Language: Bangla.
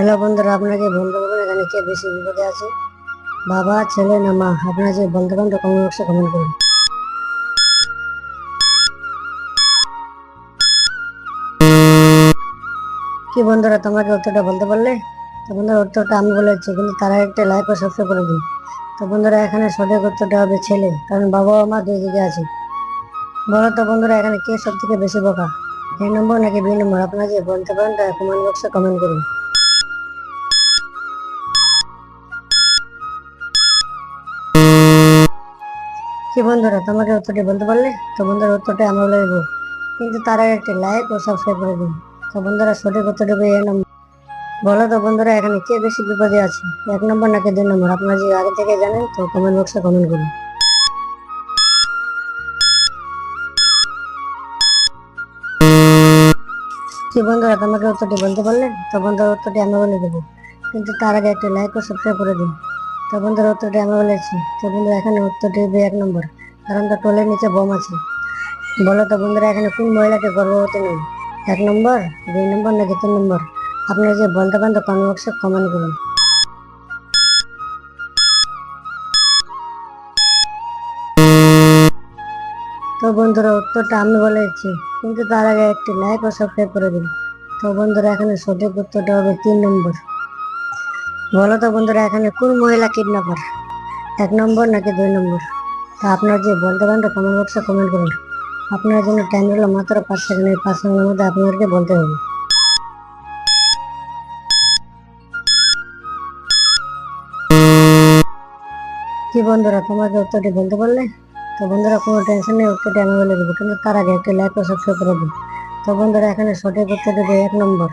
হ্যালো বন্ধুরা, আপনাকে বলতে বলবেন এখানে কে বেশি বিপদে আছে? বাবা, ছেলে না মা? আপনারা যে পারেন তো কমেন্ট বক্সে কমেন্ট করুন। কি বন্ধুরা, তোমাকে উত্তরটা বলতে পারলে? তো বন্ধুরা, উত্তরটা আমি বলেছি কিন্তু তারা একটা লাইক ও সাবস্ক্রাইব করে দিন। তো বন্ধুরা, এখানে সঠিক উত্তরটা হবে ছেলে, কারণ বাবা মা দুই দিকে আছে। বলো তো বন্ধুরা, এখানে কে সব থেকে বেশি বোকা? এ নম্বর নাকি বি নম্বর? আপনারা যে বলতে পারেন তা কমেন্ট বক্সে কমেন্ট করুন। কি বন্ধুরা তোমাকে উত্তরটি বলতে পারলে? তো বন্ধুরা, উত্তরটা আমরা বলে দেবো। কিন্তু তার আগে একটি লাইক ও সাবস্ক্রাইব করে দিন। তো বন্ধুরা, সঠিক উত্তরটি পেয়ে নম্বর বলো তো বন্ধুরা, এখানে কে বেশি বিপদে আছে? এক নম্বর নাকি দুই নম্বর? আপনারা যদি আগে থেকে জানেন, তো কমেন্ট বক্সে কমেন্ট করুন। কি বন্ধুরা, তোমাকে উত্তরটি বলতে পারলে? তো বন্ধুরা, উত্তরটি আমরা বলে দেবো। কিন্তু তার আগে একটি লাইক ও সাবস্ক্রাইব করে দিন। তো উত্তরটি আমি বলেছি। তো বন্ধুরা এখানে উত্তরটি হবে এক নম্বর। কারণ তো টোলের নিচে বোম আছে। বলো তো বন্ধুরা এখানে কোন মহিলাকে গর্ভবতী নেই এক নম্বর, দুই নম্বর নাকি তিন নম্বর? আপনারা যে বলতে পারেন তো কমেন্ট বক্সে কমেন্ট করুন। তো বন্ধুরা উত্তরটা আমি বলেছি, কিন্তু তার আগে একটি লাইক ও সাবস্ক্রাইব করে দিন। তো বন্ধুরা এখানে সঠিক উত্তরটা হবে তিন নম্বর। বলো তো বন্ধুরা, এখানে কোন মহিলা কিডন্যাপার এক নম্বর নাকি দুই নম্বর? তা আপনার যে বলতে পারেন কমেন্ট বক্সে কমেন্ট করুন। আপনার জন্য টাইম হলো মাত্র পাঁচ সেকেন্ড, এই পাঁচ সেকেন্ডের মধ্যে আপনাদেরকে বলতে হবে। কি বন্ধুরা, তোমাকে উত্তরটি বলতে পারলে? তো বন্ধুরা, কোনো টেনশন নেই, উত্তরটি আমি বলে দেবো। কিন্তু তার আগে একটি লাইক ও সাবস্ক্রাইব করে দিন তো বন্ধুরা, এখানে সঠিক উত্তরটি হবে এক নম্বর।